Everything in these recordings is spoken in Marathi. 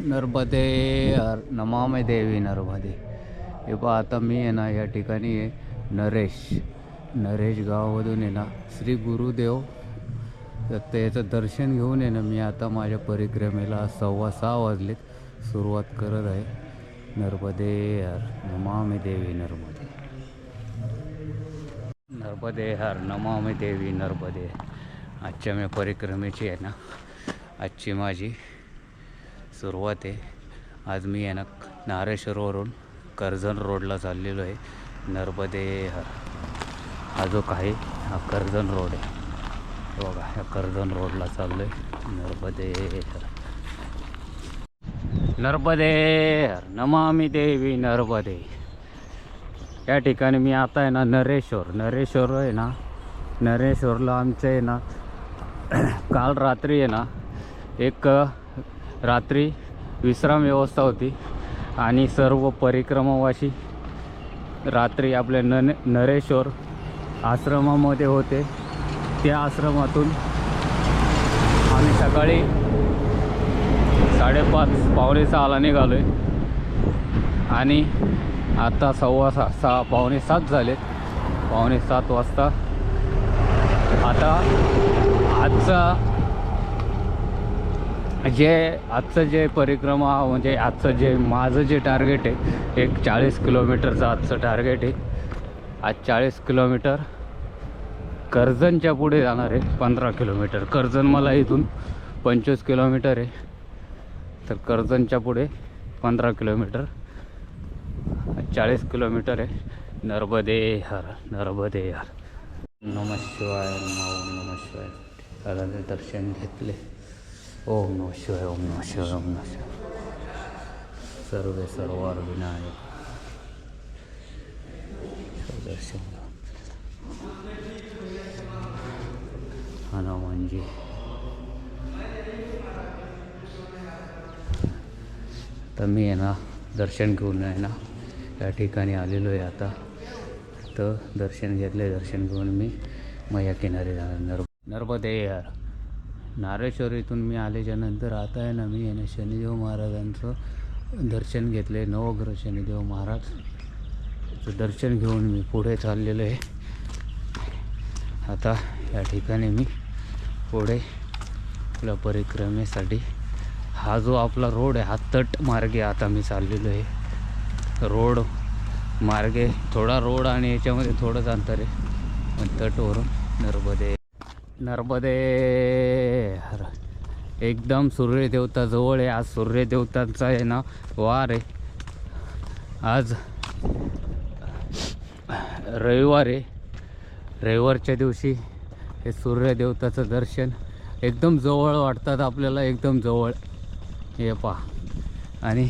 नर्मदे हर नमामे देवी नर्मदे। हे पहा आता मी आहे ना या ठिकाणी आहे नरेश। नरेश गावामधून आहे ना श्री गुरुदेव। तर त्याचं दर्शन घेऊन आहे ना मी आता माझ्या परिक्रमेला सव्वा सहा वाजलेत सुरुवात करत आहे. नर्मदे हर नमामे देवी नर्मदे। नर्मदे हर नमामी देवी नर्मदे। आजच्या मी परिक्रमेची आहे ना आजची माझी सुरुवात आहे. आज मी आहे ना नारेश्वरवरून कर्जन रोडला चाललेलो आहे. नर्मदे हा. जो काही हा कर्जन रोड आहे. बघा ह्या कर्जन रोडला चाललो आहे नर्मदे नर्मदे नमामी देवी नर्मदे. या ठिकाणी मी आता आहे ना नरेश्वर. नरेश्वर आहे ना नरेश्वरला आमचं आहे ना काल रात्री आहे ना एक रात्री विश्राम व्यवस्था होती आणि सर्व परिक्रमावाशी रात्री आपल्या न नरेश्वर आश्रमामध्ये होते. त्या आश्रमातून आम्ही सकाळी साडेपाच पावणे सहाला निघालो आहे आणि आता सव्वा सहा सहा पावणे सात झालेत. पावणे सात वाजता. आता आजचा जे आजचं जे परिक्रमा म्हणजे आजचं जे माझं जे टार्गेट आहे एक चाळीस किलोमीटरचं आजचं टार्गेट आहे. आज चाळीस किलोमीटर कर्जनच्या पुढे जाणार आहे पंधरा किलोमीटर. कर्जन मला इथून पंचवीस किलोमीटर आहे. तर कर्जनच्या पुढे पंधरा किलोमीटर. चाळीस किलोमीटर आहे. नर्मदे हर नर्मदे हर नम शिवाय नम शिवाय. दर्शन घेतले. ओम नम शिवाय ओम नम शिवाय ओम नम शिवाय। सर्वे सर्वार विनायक दर्शन हनुमानजी तर मी आहे ना दर्शन घेऊन आहे ना या ठिकाणी आलेलो आहे आता. तर दर्शन घेतले दर्शन घेऊन मी मैया किनारी जाणार. नर्मदे यार. नारेश्वर इथून मी आल्याच्यानंतर आता आहे ना मी आहे ना शनिदेव महाराजांचं दर्शन घेतले नवग्रह शनिदेव महाराज दर्शन घेऊन मी पुढे चाललेलो आहे. आता या ठिकाणी मी पुढे आपल्या परिक्रमेसाठी हा जो आपला रोड आहे हा तट मार्गे आता मी चाललेलो आहे. रोड मार्गे थोडा रोड आणि याच्यामध्ये थोडंच अंतर आहे. पण तटवरून नर्मदे नर्मदे हर एकदम सूर्यदेवता जवळ आहे. आज सूर्यदेवतांचा आहे ना वार आहे. आज रविवार आहे. रविवारच्या दिवशी हे सूर्यदेवताचं दर्शन एकदम जवळ वाटतात आपल्याला. एकदम जवळ. हे पहा. आणि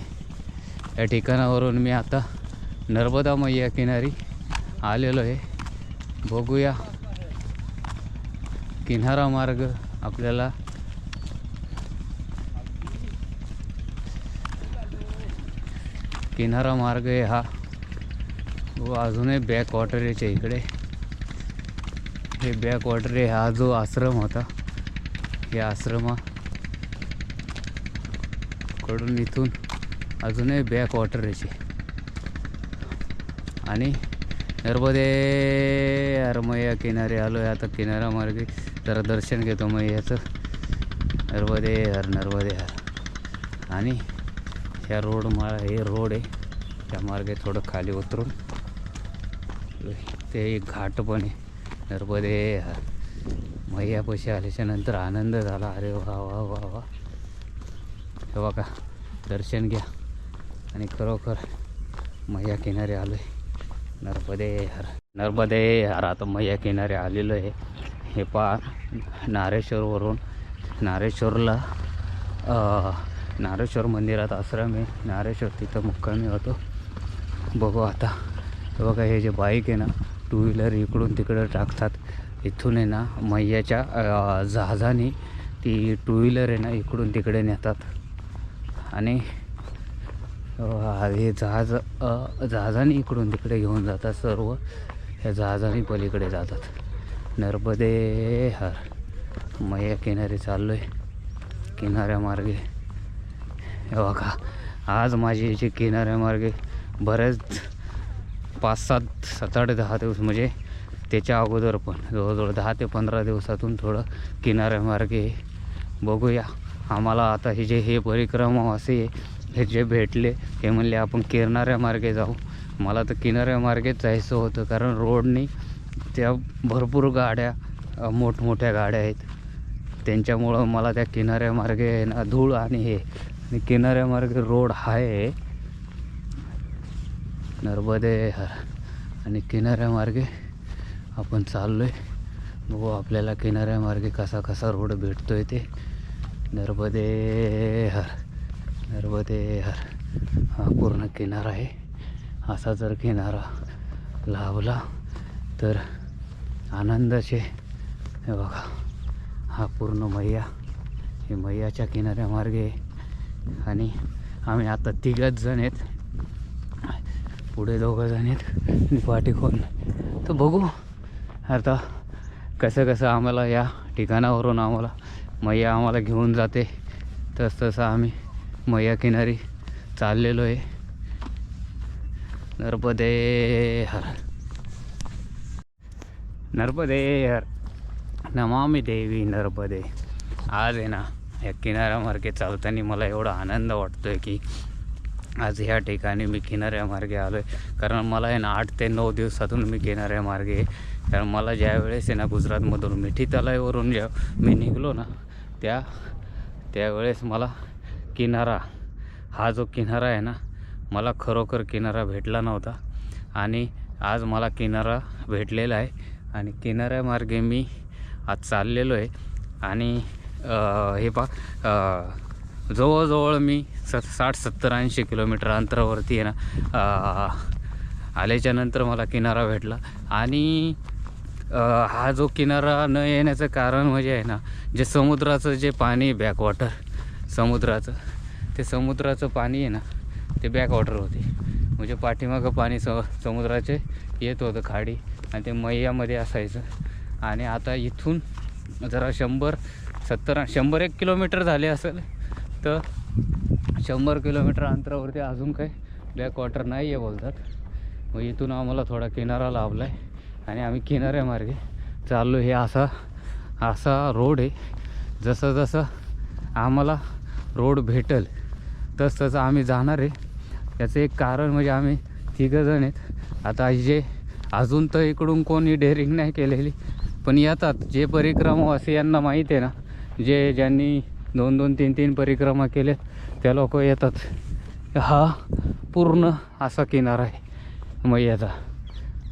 या ठिकाणावरून मी आता नर्मदा मैया किनारी आलेलो आहे. बघूया. किनारा मार्ग आपल्याला किनारा मार्ग आहे हा. व अजूनही बॅक वॉटर याच्या इकडे. हे बॅक वॉटर आहे हा जो आश्रम होता या आश्रमा कडून इथून अजूनही बॅक वॉटर याचे. आणि नर्मदे यार मैया किनारे आलो आहे आता किनारा मार्गे. जरा दर्शन घेतो मैयाचं नर्मदे हर नर्मदे हर आणि ह्या रोड मा हे रोड आहे. त्या मार्गे थोडं खाली उतरून. ते एक घाट पण आहे. नर्मदे हर मैयापाशी आल्याच्यानंतर आनंद झाला. अरे वा वा वा वा. हे बघा दर्शन घ्या. आणि खरोखर मैया किनारे आलो आहे नर्मदे हर नर्मदे हर. आता मैया किनारे आलेलो आहे. हे पार नारेश्वरवरून नारेश्वरला नारेश्वर मंदिरात आश्रम आहे. नारेश्वर तिथं मुक्कामी होतो. बघू आता. बघा हे जे बाईक आहे ना टू व्हीलर इकडून तिकडं टाकतात. इथून आहे ना मैयाच्या जहाजाने ती टू व्हीलर आहे ना इकडून तिकडे नेतात. आणि हे जहाज जहाजाने इकडून तिकडे घेऊन जातात सर्व. ह्या जहाजाने पलीकडे जातात. नर्मदे हर. मैया किनारी चाललो आहे किनाऱ्यामार्गे हे बघा आज माझी जी किनाऱ्यामार्गे बरेच पाच सात सात आठ दहा दिवस म्हणजे त्याच्या अगोदर पण. जवळजवळ दहा ते पंधरा दिवसातून थोडं किनाऱ्यामार्गे बघूया. आम्हाला आता हे जे हे परिक्रमावासी हे जे भेटले हे म्हणले आपण किरणाऱ्या मार्गे जाऊ. मला तर किनाऱ्या मार्गेच जायचं होतं कारण रोडनी त्या भरपूर गाड्या मोठमोठ्या गाड्या आहेत. त्यांच्यामुळं मला त्या किनाऱ्या मार्गे ना धूळ आणि हे. आणि किनाऱ्या मार्गे रोड आहे नर्मदे आणि आणि किनाऱ्यामार्गे आपण चाललो आहे बघू आपल्याला किनाऱ्यामार्गे कसा कसा रोड भेटतो आहे ते. नर्मदे हर. नर्मदे हर. हा पूर्ण किनारा आहे. असा जर किनारा लाभला तर आनंदाचे हे बघा. हा पूर्ण मैया. हे मैयाच्या किनाऱ्यामार्गे आणि आम्ही आता तिघच जण आहेत. पुढे दोघं जण आहेत. आणि पाठी कोण तर बघू. आता कसं कसं आम्हाला या ठिकाणावरून आम्हाला मैया आम्हाला घेऊन जाते. तसं तसं आम्ही मैया किनारी चाललेलो आहे. नर्मदे हर. नर्मदे हर. नमामी देवी नर्मदे. आज आहे ना या किनाऱ्यामार्गे चालताना मला एवढा आनंद वाटतो आहे की आज ह्या ठिकाणी मी किनाऱ्यामार्गे आलो आहे कारण मला आहे ना आठ ते नऊ दिवसातून मी किनाऱ्यामार्गे कारण मला ज्या वेळेस आहे ना गुजरातमधून मिठी तलाईवरून ज्या मी निघलो ना त्या त्यावेळेस मला किनारा हा जो किनारा आहे ना मला खरोखर किनारा भेटला नव्हता. आणि आज मला किनारा भेटलेला आहे. आणि किनाऱ्यामार्गे मी आज चाललेलो आहे. आणि हे पा जवळजवळ मी स साठ सत्तर ऐंशी किलोमीटर अंतरावरती आहे ना आल्याच्यानंतर आल्याच्यानंतर मला किनारा भेटला. आणि हा जो किनारा न येण्याचं कारण म्हणजे आहे ना जे समुद्राचं जे पाणी बॅकवॉटर समुद्राचं. ते समुद्राचं पाणी आहे ना ते बॅकवॉटर होते. म्हणजे पाठीमागं पाणी स समुद्राचे येत होतं खाडी आणि ते मैयामध्ये असायचं. आणि आता इथून जरा शंभर सत्तर शंभर एक किलोमीटर झाले असेल तर शंभर किलोमीटर अंतरावरती अजून काही बॅकवॉटर नाही आहे बोलतात. मग इथून आम्हाला थोडा किनारा लाभला आहे आणि आम्ही किनाऱ्यामार्गे चाललो हे असा असा रोड आहे. जसं जसं आम्हाला रोड भेटल तसं तसं आम्ही जाणार आहे. त्याचं एक कारण म्हणजे आम्ही तिघंजण आहेत. आता जे अजून तर इकडून कोणी डेअरिंग नाही केलेली पण येतात. जे परिक्रमावासी यांना माहीत आहे ना जे ज्यांनी दोन दोन तीन तीन परिक्रमा केले त्या लोक येतात. हा पूर्ण असा किनारा आहे मैयाचा.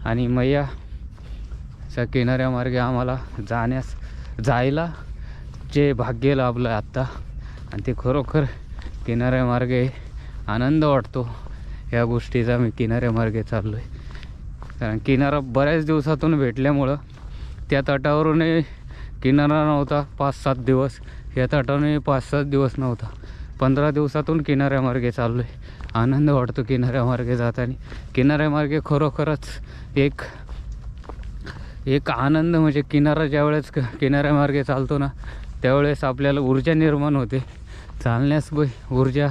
आणि मैयाच्या किनाऱ्यामार्गे आम्हाला जाण्यास जायला जे भाग्य लाभलं आत्ता आणि ते खरोखर किनाऱ्यामार्गे आनंद वाटतो. या गोष्टीचा मी किनाऱ्यामार्गे चाललो आहे कारण किनारा बऱ्याच दिवसातून भेटल्यामुळं त्या तटावरूनही किनारा नव्हता पाच सात दिवस. या तटावरूनही पाच सात दिवस नव्हता. पंधरा दिवसातून किनाऱ्यामार्गे चाललो आहे आनंद वाटतो किनाऱ्यामार्गे जाताना. किनाऱ्यामार्गे खरोखरच एक एक आनंद म्हणजे किनारा ज्यावेळेस क- किनाऱ्यामार्गे चालतो ना त्यावेळेस आपल्याला ऊर्जा निर्माण होते. चालण्यास ब ऊर्जा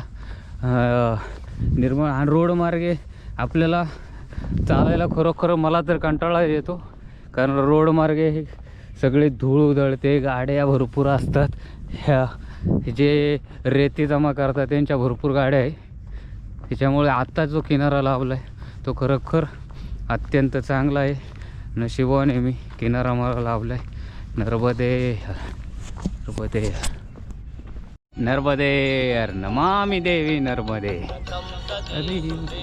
निर्माण आणि रोडमार्गे आपल्याला चालायला खरोखर मला तर कंटाळा येतो. कारण रोडमार्गे हे सगळे धूळ उधळते गाड्या भरपूर असतात. ह्या जे रेती जमा करतात त्यांच्या भरपूर गाड्या आहे. त्याच्यामुळे आत्ता जो किनारा लाभला आहे तो खरोखर अत्यंत चांगला आहे. नशिबाने मी किनारा मला लाभला आहे नर्मदे नर्मदे. नर्मदे हर नमामी देवी नर्मदे. अरे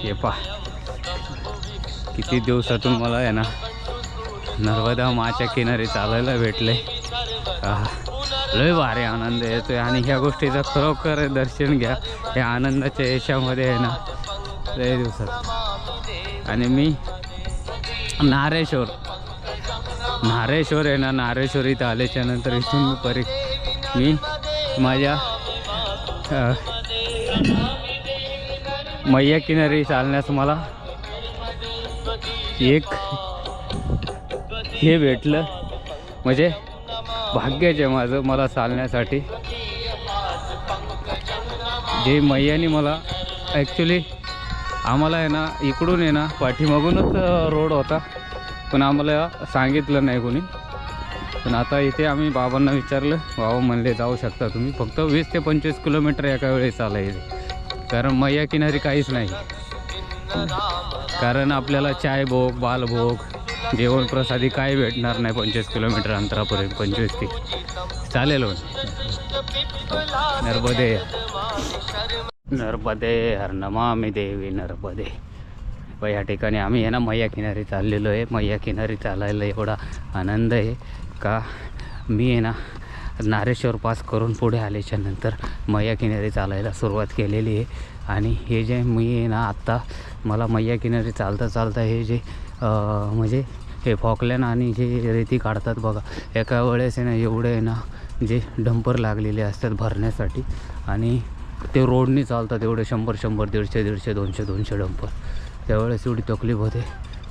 हे पा. किती दिवसातून मला आहे ना नर्मदा माच्या किनारी चालायला भेटले लय भारी आनंद येतोय. आणि ह्या गोष्टीचं खरोखर दर्शन घ्या. या आनंदाच्या यशामध्ये आहे ना लय दिवसात. आणि मी नारेश्वर. नारेश्वर आहे ना नारेश्वर इथं आल्याच्यानंतर इथून मी परी मी माझ्या मैया किनारी चालण्यास मला एक हे भेटलं. म्हणजे भाग्यच आहे माझं मला चालण्यासाठी. जे मैयानी मला ॲक्च्युली आम्हाला आहे ना इकडून आहे ना पाठीमागूनच रोड होता. पण आम्हाला सांगितलं नाही कोणी. पण आता इथे आम्ही बाबांना विचारलं बाबा म्हणले जाऊ शकता तुम्ही. फक्त वीस ते पंचवीस किलोमीटर एका वेळेस चालायचे. कारण मैया किनारी काहीच नाही. कारण आपल्याला चाय भोग बालभोग जेवण प्रसादी काय भेटणार नाही पंचवीस किलोमीटर अंतरापर्यंत. पंचवीस ते. चालेल हो. नर्मदे. नर्मदे हरनमामी देवी नर्मदे. व या ठिकाणी आम्ही आहे ना मैया किनारी चाललेलो आहे. मैया किनारी चालायला एवढा आनंद आहे. का? मी आहे ना नारेश्वर पास करून पुढे आल्याच्यानंतर मैया किनारी चालायला सुरुवात केलेली आहे. आणि हे जे मी आहे ना आत्ता मला मैया किनारी चालता चालता हे जे म्हणजे हे फॉकलॅन आणि जे रेती काढतात बघा एका वेळेस आहे ना एवढे आहे ना जे डंपर लागलेले असतात भरण्यासाठी. आणि ते रोडनी चालतात एवढे शंभर शंभर दीडशे दीडशे दोनशे दोनशे डंपर. त्यावेळेस एवढी तकलीफ होते.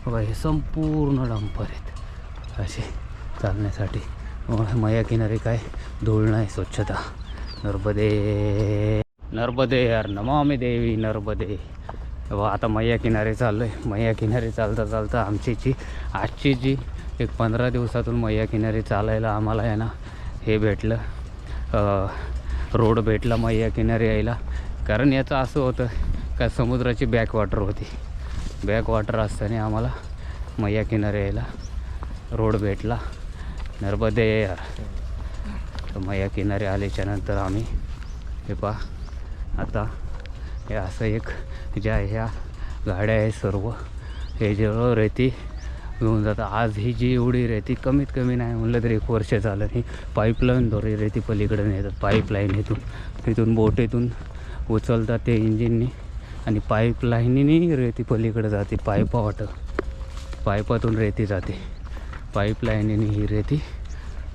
बघा हे संपूर्ण डंपर आहेत. असे. चालण्यासाठी. मया किनारी काय? धूळ नाही स्वच्छता. नर्मदे. नर्मदे यार नमामी देवी नर्मदे. वा आता मैया किनारी चाललो आहे मैया किनारी चालता चालता आमची जी आजची जी एक पंधरा दिवसातून मैया किनारी चालायला आम्हाला आहे ना हे भेटलं. रोड भेटला मैया किनारी यायला. कारण याचं असं होतं का समुद्राची बॅकवॉटर होती. बॅकवॉटर असताना आम्हाला मैया किनारी यायला रोड भेटला. नर्मदे यार तर मैया किनारी आल्याच्यानंतर आम्ही हे पा आता हे असं एक ज्या ह्या गाड्या आहे सर्व हे जेवढं रेती घेऊन जातं आज ही जी एवढी रेती कमीत कमी नाही म्हणलं तरी एक वर्ष झालं नाही. पाईपलाईनद्वारे रेती पलीकडे नेतात पाईपलाईन इथून. तिथून बोटीतून उचलतात ते इंजिननी आणि पाईपलाईनीने रेती पलीकडे जाते पायपा वाटं पाईपातून रेती जाते. पाईपलाईनीने ही रेती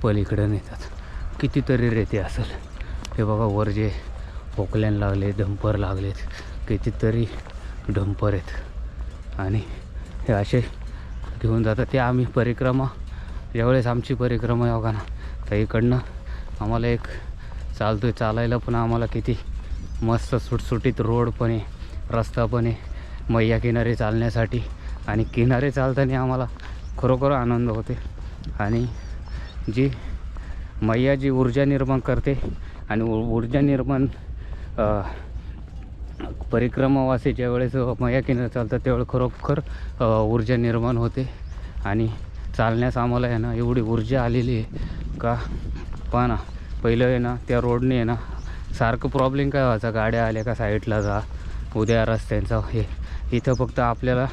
पलीकडे नेतात. कितीतरी रेती असेल. हे बघा वर जे पोकल्यान लागले डंपर लागलेत कितीतरी डंपर आहेत. आणि हे असे घेऊन जातात. ते आम्ही परिक्रमा ज्यावेळेस आमची परिक्रमा बघा ना. तर इकडनं आम्हाला एक चालतो आहे चालायला पण आम्हाला किती मस्त सुटसुटीत रोड पण आहे रस्ता पण आहे. मैया किनारे चालण्यासाठी आणि किनारे चालताना आम्हाला खरोखर आनंद होते. आणि जी मैया जी ऊर्जा निर्माण करते आणि ऊर्जा निर्माण परिक्रमावासी परिक्रमावासी ज्यावेळेस मैया केंद्र चालतात त्यावेळेस खरोखर ऊर्जा निर्माण होते. आणि चालण्यास आम्हाला आहे ना एवढी ऊर्जा आलेली आहे का? पाना पहिलं आहे ना त्या रोडने आहे ना सारखं प्रॉब्लेम काय व्हायचा? गाड्या आल्या का? साईडला जा. उद्या रस्त्यांचा हे. इथं फक्त आपल्याला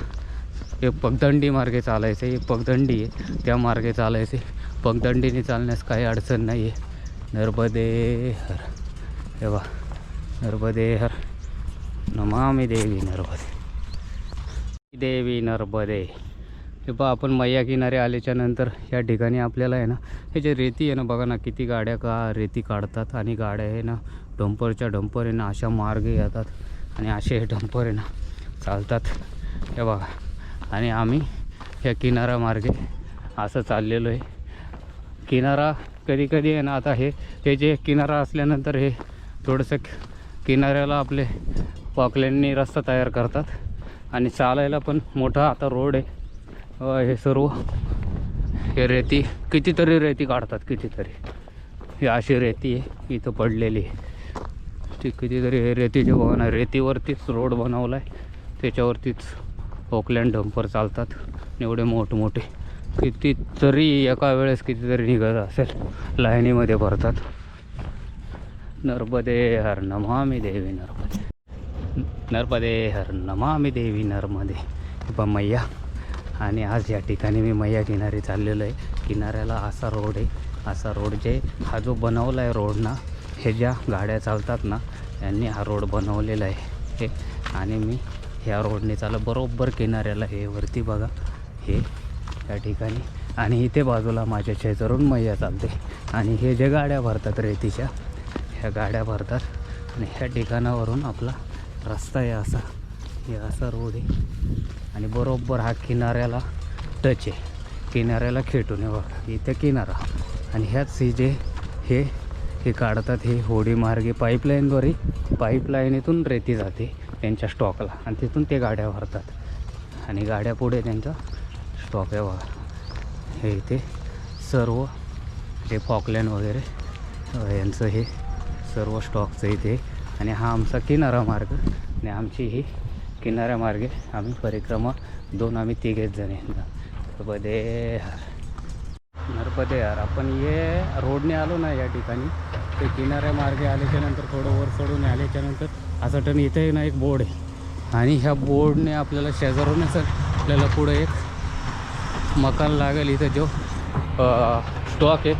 हे पगदंडी मार्गे चालायचं आहे पगदंडी आहे. त्या मार्गे चालायचे पगदंडीने चालण्यास काही अडचण नाही आहे नर्मदे हर हे बा नर्मदे हर नमामी देवी नर्मदे. देवी नर्मदे. हे बा आपण मैया किनारे आल्याच्यानंतर या ठिकाणी आपल्याला आहे ना हे जे रेती आहे ना बघा ना किती गाड्या का रेती काढतात आणि गाड्या आहे ना डंपरच्या डंपर आहे ना अशा मार्गे येतात आणि असे हे डंपर आहे ना चालतात. हे बघा. आणि आम्ही ह्या किनारा मार्गे असं चाललेलो आहे. किनारा कधी कधी आहे ना आता हे हे जे किनारा असल्यानंतर हे थोडंसं किनाऱ्याला आपले पॉकलेननी रस्ता तयार करतात. आणि चालायला पण मोठा आता रोड आहे. हे सर्व हे रेती कितीतरी रेती काढतात कितीतरी. ही अशी रेती आहे इथं पडलेली आहे. ती कितीतरी हे रेतीचे बघा रेतीवरतीच रोड बनवला आहे त्याच्यावरतीच ओकलँड डंपर चालतात. एवढे मोठमोठे. कितीतरी एका वेळेस कितीतरी निघत असेल. लाईनीमध्ये भरतात. नर्मदे हर नमामी देवी नर्मदे. नर्मदे हर नमामी देवी नर्मदे. किंवा मैया. आणि आज या ठिकाणी मी मैया किनारी चाललेलो आहे. किनाऱ्याला असा रोड आहे. असा रोड जे हा जो बनवला आहे रोड ना हे ज्या गाड्या चालतात ना यांनी हा रोड बनवलेला आहे. हे. आणि मी ह्या रोडने चाललं बरोबर किनाऱ्याला हे वरती बघा. हे या ठिकाणी. आणि इथे बाजूला माझ्या शेजारून मैया चालते. आणि हे जे गाड्या भरतात रेतीच्या ह्या गाड्या भरतात. आणि ह्या ठिकाणावरून आपला रस्ता आहे असा. हे असा रोड आहे. आणि बरोबर हा किनाऱ्याला टच आहे. किनाऱ्याला खेटून आहे बघा. इथे किनारा. आणि ह्याच सी जे हे हे काढतात हे होडी मार्गे पाईपलाईनद्वारे पाईपलाईनीतून रेती जाते. त्यांच्या स्टॉकला. आणि तिथून ते गाड्या भरतात. आणि गाड्या पुढे त्यांचा स्टॉक आहे बघा. हे इथे सर्व जे फॉकलँड वगैरे यांचं हे सर्व स्टॉकचं इथे. आणि हा आमचा किनारा मार्ग. आणि आमची ही किनाऱ्या मार्गे आम्ही परिक्रमा दोन आम्ही तिघेच जण नरपदे नर्मदे हर. यार आपण ये रोडने आलो ना या ठिकाणी. ते किनाऱ्या मार्गे आल्याच्यानंतर थोडं वर चढून आल्याच्यानंतर असं टन इथे ना एक बोर्ड आहे. आणि ह्या बोर्डने आपल्याला शेजारूनच आपल्याला पुढं एक मकान लागेल इथं जो स्टॉक आहे.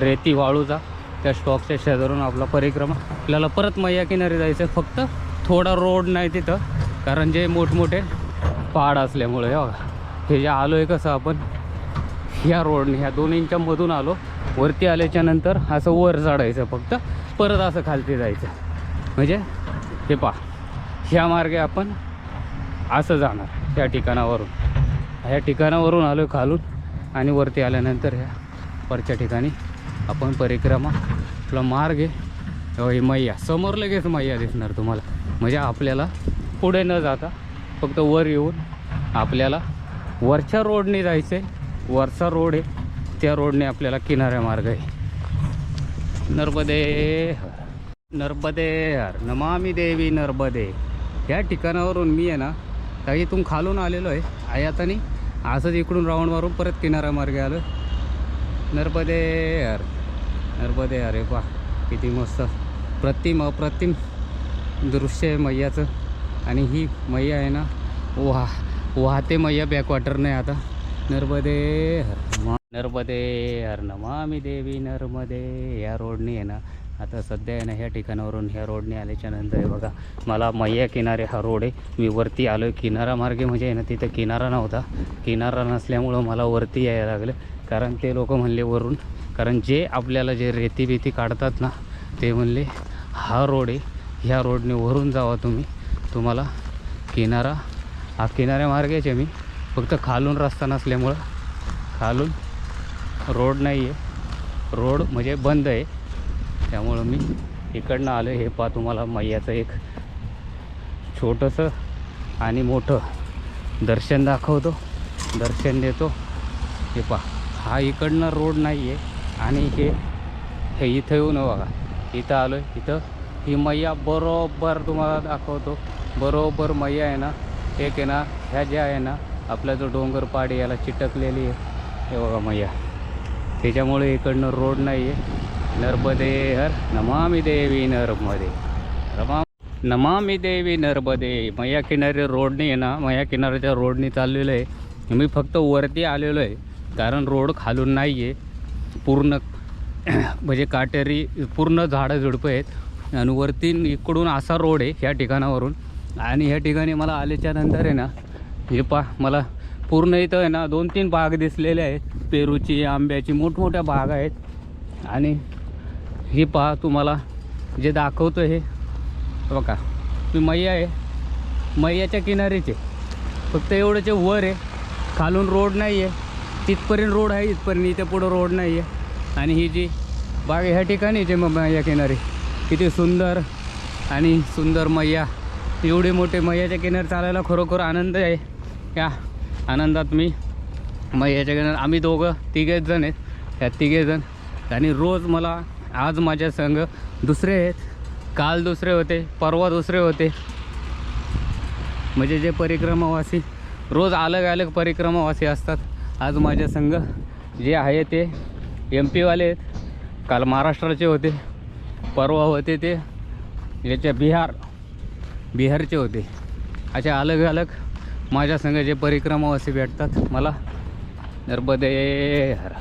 रेती वाळूचा. त्या स्टॉकच्या शेजारून आपला परिक्रमा. आपल्याला परत मैया किनारी जायचं आहे. फक्त थोडा रोड नाही तिथं. कारण जे मोठमोठे पहाड असल्यामुळे हे. हे जे आलो आहे कसं आपण ह्या रोडने ह्या दोन्हींच्या मधून आलो. वरती आल्याच्यानंतर असं वर चढायचं फक्त. परत असं खालती जायचं. म्हणजे हे पहा ह्या मार्गे आपण असं जाणार त्या ठिकाणावरून. ह्या ठिकाणावरून आलो खालून आणि वरती आल्यानंतर ह्या वरच्या ठिकाणी आपण परिक्रमा आपला मार्ग आहे मैया समोर लगेच मैया दिसणार तुम्हाला. म्हणजे आपल्याला पुढे न जाता फक्त वर येऊन आपल्याला वरच्या रोडने जायचं आहे वरचा रोड आहे त्या रोडने आपल्याला किनाऱ्या मार्ग आहे. नर्मदे नर्मदे यार. नमामी देवी नर्मदे या ठिकाणावरून मी आहे ना काही इथून खालून आलेलो आहे. आयातानी असंच इकडून राऊंड मारून परत किनारा मार्गे आलो नर्मदे यार. नर्मदे अरे वा किती मस्त. प्रतिम अप्रतिम दृश्य आहे मैयाचं. आणि ही मैया आहे ना वाह वाहते मैया बॅकवॉटर नाही आता. नर्मदे हर नर्मदे हर नमामी देवी नर्मदे. या रोडने आहे ना आता सध्या आहे ना ह्या ठिकाणावरून ह्या रोडने आल्याच्यानंतर आहे बघा मला मैया किनारे हा रोड आहे. मी वरती आलो आहे किनारा मार्गे म्हणजे आहे ना तिथं किनारा नव्हता. किनारा नसल्यामुळं मला वरती यायला लागलं. कारण ते लोक म्हणले वरून कारण जे आपल्याला जे रेती बेती काढतात ना ते म्हणले हा रोड आहे ह्या रोडने वरून जावा तुम्ही. तुम्हाला किनारा हा किनाऱ्या मार्गाचे मी. फक्त खालून रस्ता नसल्यामुळं खालून रोड नाही आहे रोड म्हणजे बंद आहे. त्यामुळं मी इकडनं आलो हे पहा तुम्हाला मैयाचं एक छोटंसं आणि मोठं दर्शन दाखवतो. दर्शन देतो. हे पहा हा इकडनं रोड नाही आहे आणि हे हे इथं येऊन बघा इथं आलो आहे इथं ही मैया बरोबर तुम्हाला दाखवतो. बरोबर मैया आहे ना एक आहे ना ह्या ज्या आहे ना आपला जो डोंगर पाडी याला चिटकलेली आहे. हे बघा मैया त्याच्यामुळे इकडनं रोड नाही आहे नर्मदे हर नमामि देवी नर्मदे। रमा नमामि देवी नर्मदे मैया किनारी रोडने आहे ना मया किनाऱ्याच्या रोडने चाललेलो आहे. मी फक्त वरती आलेलो आहे कारण रोड खालून नाही आहे पूर्ण म्हणजे काटेरी पूर्ण झाडं झुडपं आहेत. आणि वरती इकडून असा रोड आहे ह्या ठिकाणावरून. आणि ह्या ठिकाणी मला आल्याच्यानंतर आहे ना हे पा मला पूर्ण इथं आहे ना दोन तीन बाग दिसलेले आहेत. पेरूची आंब्याची मोठमोठ्या बाग आहेत. आणि हे पहा तुम्हाला जे दाखवतो हे. बघा मी मैया आहे. मैयाच्या किनारीचे. फक्त एवढंचे वर आहे. खालून रोड नाही आहे तिथपर्यंत रोड आहे इथपर्यंत इथे पुढं रोड नाही आहे आणि ही जी बाग ह्या ठिकाणी जे मग मैया किनारी. किती सुंदर आणि सुंदर मैया. एवढे मोठे मैयाच्या किनारी चालायला खरोखर आनंद आहे. या आनंदात मी मैयाच्या किनार आम्ही दोघं तिघेच जण आहेत. ह्या तिघेजण. आणि रोज मला आज माझ्या संघ दुसरे आहेत. काल दुसरे होते परवा दुसरे होते. म्हणजे जे परिक्रमावासी रोज अलग अलग परिक्रमावासी असतात. आज माझ्या संघ जे आहे ते एम पीवाले आहेत. काल महाराष्ट्राचे होते परवा होते ते याच्या बिहार बिहारचे होते. अशा अलग अलग माझ्या संघ जे परिक्रमावासी भेटतात. मला नर्मदे हर।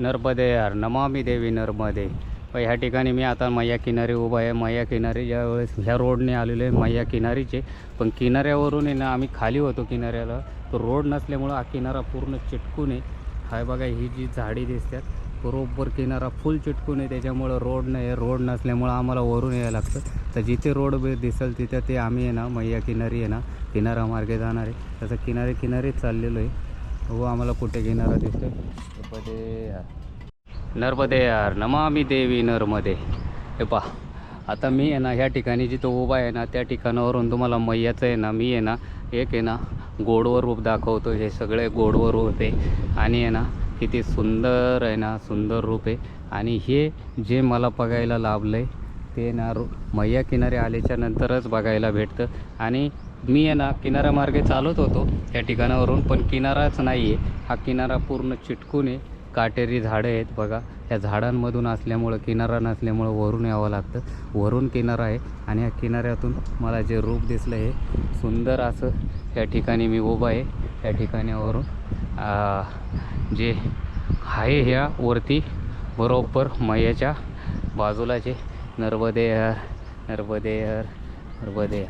नर्मदे हर नमामी देवी नर्मदे. व ह्या ठिकाणी मी आता मैया किनारी उभा आहे. मैया किनारी ज्यावेळेस ह्या रोडने आलेलो आहे मैया किनारीचे. पण किनाऱ्यावरून आहे ना आम्ही खाली होतो किनाऱ्याला. तो रोड नसल्यामुळं हा किनारा पूर्ण चिटकून आहे. हाय बघा ही जी झाडी दिसतात बरोबर किनारा फुल चिटकून आहे. त्याच्यामुळं रोड नाही रोड नसल्यामुळं आम्हाला वरून यायला लागतं. तर जिथे रोड दिसेल तिथे ते आम्ही आहे ना मैया किनारी आहे ना किनारा मार्गे जाणार आहे. तसं किनारे किनारीच चाललेलो आहे. हो आम्हाला कुठे किनारा दिसतोय? नर्मदे हर नर्मदे यार नमामि देवी नर्मदे. हे पा आता मी आहे ना ह्या ठिकाणी जिथं उभा आहे ना त्या ठिकाणावरून तुम्हाला मैयाचं आहे ना मी आहे ना एक आहे ना गोडवं रूप दाखवतो. हे सगळे गोडवं रूप आहे आणि आहे ना किती सुंदर आहे ना सुंदर रूप आहे. आणि हे जे मला बघायला लाभलं आहे ते ना रू मैया किनारे आल्याच्या नंतरच बघायला भेटतं. आणि मी आहे ना किनाऱ्यामार्गे चालत होतो त्या ठिकाणावरून पण किनाराच नाही आहे हा किनारा पूर्ण चिटकून आहे. काटेरी झाडं आहेत बघा. या झाडांमधून असल्यामुळं किनारा नसल्यामुळं वरून यावं लागतं. वरून किनारा आहे आणि या किनाऱ्यातून मला जे रूप दिसलं हे सुंदर असं या ठिकाणी मी उभा आहे. या ठिकाणावरून जे आहे ह्या वरती बरोबर मयाच्या बाजूला जे नर्वदेहर हर नर्मदे.